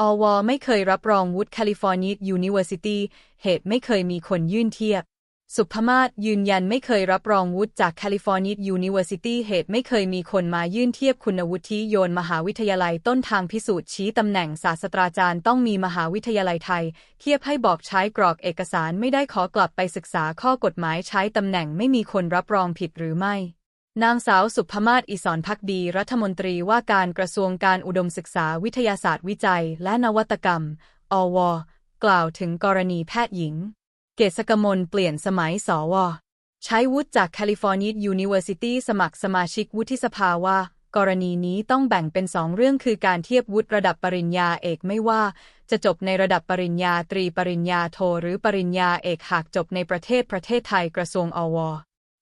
อวไม่เคยรับรองวุฒิแคลิฟอร์เนียยูนิเวอร์ซิตี้เหตุไม่เคยมีคนยื่นเทียบ สุภมาศยืนยันไม่เคยรับรองวุฒิจากแคลิฟอร์เนียยูนิเวอร์ซิตี้เหตุไม่เคยมีคนมายื่นเทียบคุณวุฒิโยนมหาวิทยาลัยต้นทางพิสูจน์ชี้ตำแหน่งศาสตราจารย์ต้องมีมหาวิทยาลัยไทย เทียบให้บอกใช้กรอกเอกสารไม่ได้ขอกลับไปศึกษาข้อกฎหมายใช้ตำแหน่งไม่มีคนรับรองผิดหรือไม่ นางสาวสุภมาศอิสรพักดี รัฐมนตรีว่าการกระทรวงการอุดมศึกษาวิทยาศาสตร์วิจัย และนวัตกรรม อว กล่าวถึงกรณีแพทย์หญิง เกษกมลเปลี่ยนสมัยสว ใช้วุฒิจากแคลิฟอร์เนียยูนิเวอร์ซิตี้สมัครสมาชิกวุฒิสภาว่า กรณีนี้ต้องแบ่งเป็นสองเรื่องคือการเทียบวุฒิระดับปริญญาเอกไม่ว่า จะจบในระดับปริญญาตรีปริญญาโท หรือปริญญาเอกหากจบในประเทศประเทศไทยกระทรวงอว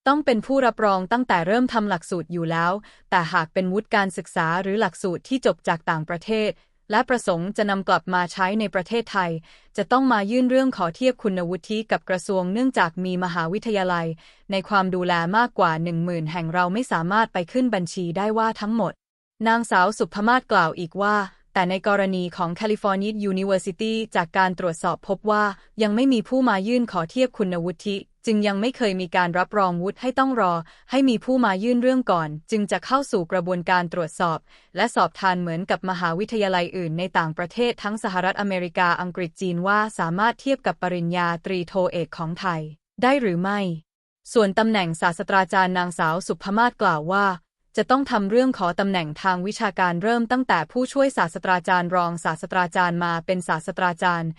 ต้องเป็นผู้รับรองตั้งแต่เริ่มทำหลักสูตรอยู่แล้ว แต่หากเป็นวุฒิการศึกษาหรือหลักสูตรที่จบจากต่างประเทศ และประสงค์จะนำกลับมาใช้ในประเทศไทย จะต้องมายื่นเรื่องขอเทียบคุณวุฒิกับกระทรวงเนื่องจากมีมหาวิทยาลัย ในความดูแลมากกว่า10,000แห่งเราไม่สามารถไปขึ้นบัญชีได้ว่าทั้งหมด นางสาวสุภมาศกล่าวอีกว่าแต่ในกรณีของแคลิฟอร์เนียยูนิเวอร์ซิตี้จากการตรวจสอบพบว่ายังไม่มีผู้มายื่นขอเทียบคุณวุฒิ จึงยังไม่เคยมีการรับรองวุฒิให้ต้องรอ ให้มีผู้มายื่นเรื่องก่อน จึงจะเข้าสู่กระบวนการตรวจสอบ และสอบทานเหมือนกับมหาวิทยาลัยอื่นในต่างประเทศทั้งสหรัฐอเมริกาอังกฤษจีนว่าสามารถเทียบกับปริญญาตรีโทเอกของไทย ได้หรือไม่ ส่วนตำแหน่งศาสตราจารย์นางสาวสุภมาศกล่าวว่าจะต้องทำเรื่องขอตำแหน่งทางวิชาการเริ่มตั้งแต่ผู้ช่วยศาสตราจารย์รองศาสตราจารย์มาเป็นศาสตราจารย์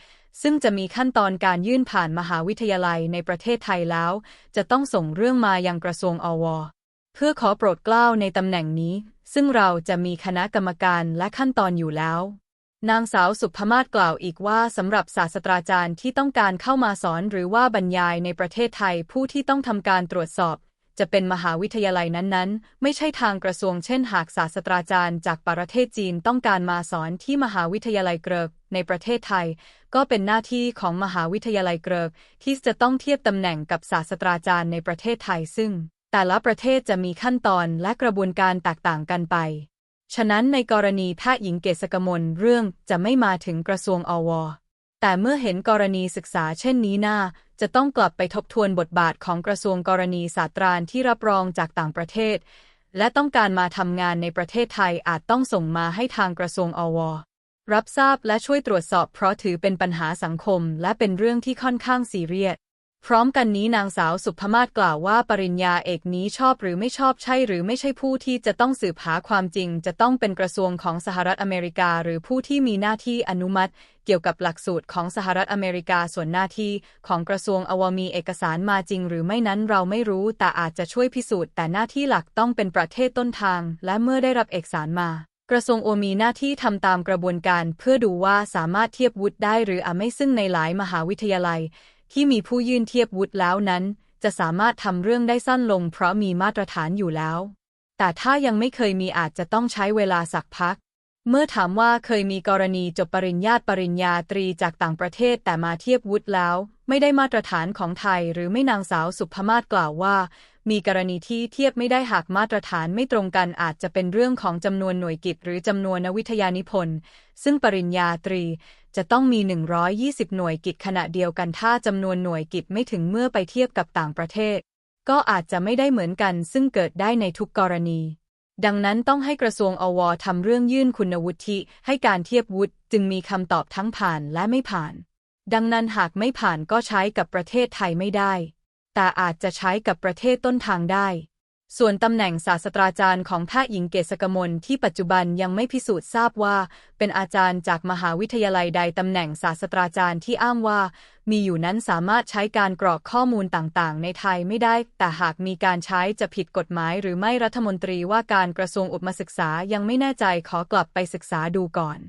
ซึ่งจะมีขั้นตอนการยื่นผ่านมหาวิทยาลัยในประเทศไทยแล้ว จะต้องส่งเรื่องมายังกระทรวงอว เพื่อขอโปรดเกล้าในตำแหน่งนี้ ซึ่งเราจะมีคณะกรรมการและขั้นตอนอยู่แล้ว นางสาวสุภมาศกล่าวอีกว่าสำหรับศาสตราจารย์ที่ต้องการเข้ามาสอนหรือว่าบรรยายในประเทศไทยผู้ที่ต้องทำการตรวจสอบ จะเป็นมหาวิทยาลัยนั้นๆ ไม่ใช่ทางกระทรวงเช่นหากศาสตราจารย์จากประเทศจีนต้องการมาสอนที่มหาวิทยาลัยเกรกในประเทศไทย ก็เป็นหน้าที่ของมหาวิทยาลัยเกรกที่จะต้องเทียบตำแหน่งกับศาสตราจารย์ในประเทศไทยซึ่ง แต่ละประเทศจะมีขั้นตอนและกระบวนการแตกต่างกันไป ฉะนั้นในกรณีแพทย์หญิงเกษกมลเรื่องจะไม่มาถึงกระทรวงอว แต่เมื่อเห็นกรณีศึกษาเช่นนี้น่าจะต้องกลับไปทบทวนบทบาทของกระทรวงกรณีศาสตราที่รับรองจากต่างประเทศ และต้องการมาทำงานในประเทศไทยอาจต้องส่งมาให้ทางกระทรวงอวรับทราบและช่วยตรวจสอบเพราะถือเป็นปัญหาสังคม และเป็นเรื่องที่ค่อนข้างซีเรียส พร้อมกันนี้นางสาวสุภมาศกล่าวว่าปริญญาเอกนี้ชอบหรือไม่ชอบใช่หรือไม่ใช่ผู้ที่จะต้องสืบหาความจริง จะต้องเป็นกระทรวงของสหรัฐอเมริกา หรือผู้ที่มีหน้าที่อนุมัติ เกี่ยวกับหลักสูตรของสหรัฐอเมริกาส่วนหน้าที่ของกระทรวงอวมีเอกสารมาจริง หรือไม่นั้นเราไม่รู้แต่อาจจะช่วยพิสูจน์ แต่หน้าที่หลักต้องเป็นประเทศต้นทาง และเมื่อได้รับเอกสารมากระทรวงโอมีหน้าที่ทำตามกระบวนการ เพื่อดูว่าสามารถเทียบวุฒิได้หรืออไม่ซึ่งในหลายมหาวิทยาลัยที่มีผู้ยื่นเทียบวุฒิแล้วนั้น จะสามารถทำเรื่องได้สั้นลง เพราะมีมาตรฐานอยู่แล้ว แต่ถ้ายังไม่เคยมีอาจจะต้องใช้เวลาสักพัก เมื่อถามว่าเคยมีกรณีจบปริญญาตปริญญาตรีจากต่างประเทศแต่มาเทียบวุฒิแล้ว ไม่ได้มาตรฐานของไทย หรือไม่นางสาวสุภมาศกล่าวว่า มีกรณีที่เทียบไม่ได้หากมาตรฐานไม่ตรงกันอาจจะเป็นเรื่องของจำนวนหน่วยกิจหรือจำนวนนวิทยานิพนธ์ซึ่งปริญญาตรี จะต้องมี 120 หน่วยกิจขณะเดียวกันถ้าจำนวนหน่วยกิจไม่ถึงเมื่อไปเทียบกับต่างประเทศ ก็อาจจะไม่ได้เหมือนกันซึ่งเกิดได้ในทุกกรณี ดังนั้นต้องให้กระทรวงอวทำเรื่องยื่นคุณวุฒิให้การเทียบวุฒิจึงมีคำตอบทั้งผ่านและไม่ผ่าน ดังนั้นหากไม่ผ่านก็ใช้กับประเทศไทยไม่ได้ แต่อาจจะใช้กับประเทศต้นทางได้ ส่วนตำแหน่งศาสตราจารย์ของแพทย์หญิงเกษกมลที่ปัจจุบันยังไม่พิสูจน์ทราบว่า เป็นอาจารย์จากมหาวิทยาลัยใดตำแหน่งศาสตราจารย์ที่อ้างว่า มีอยู่นั้นสามารถใช้การกรอกข้อมูลต่างๆ ในไทยไม่ได้ แต่หากมีการใช้จะผิดกฎหมายหรือไม่รัฐมนตรีว่าการกระทรวงอุดมศึกษายังไม่แน่ใจขอกลับไปศึกษาดูก่อน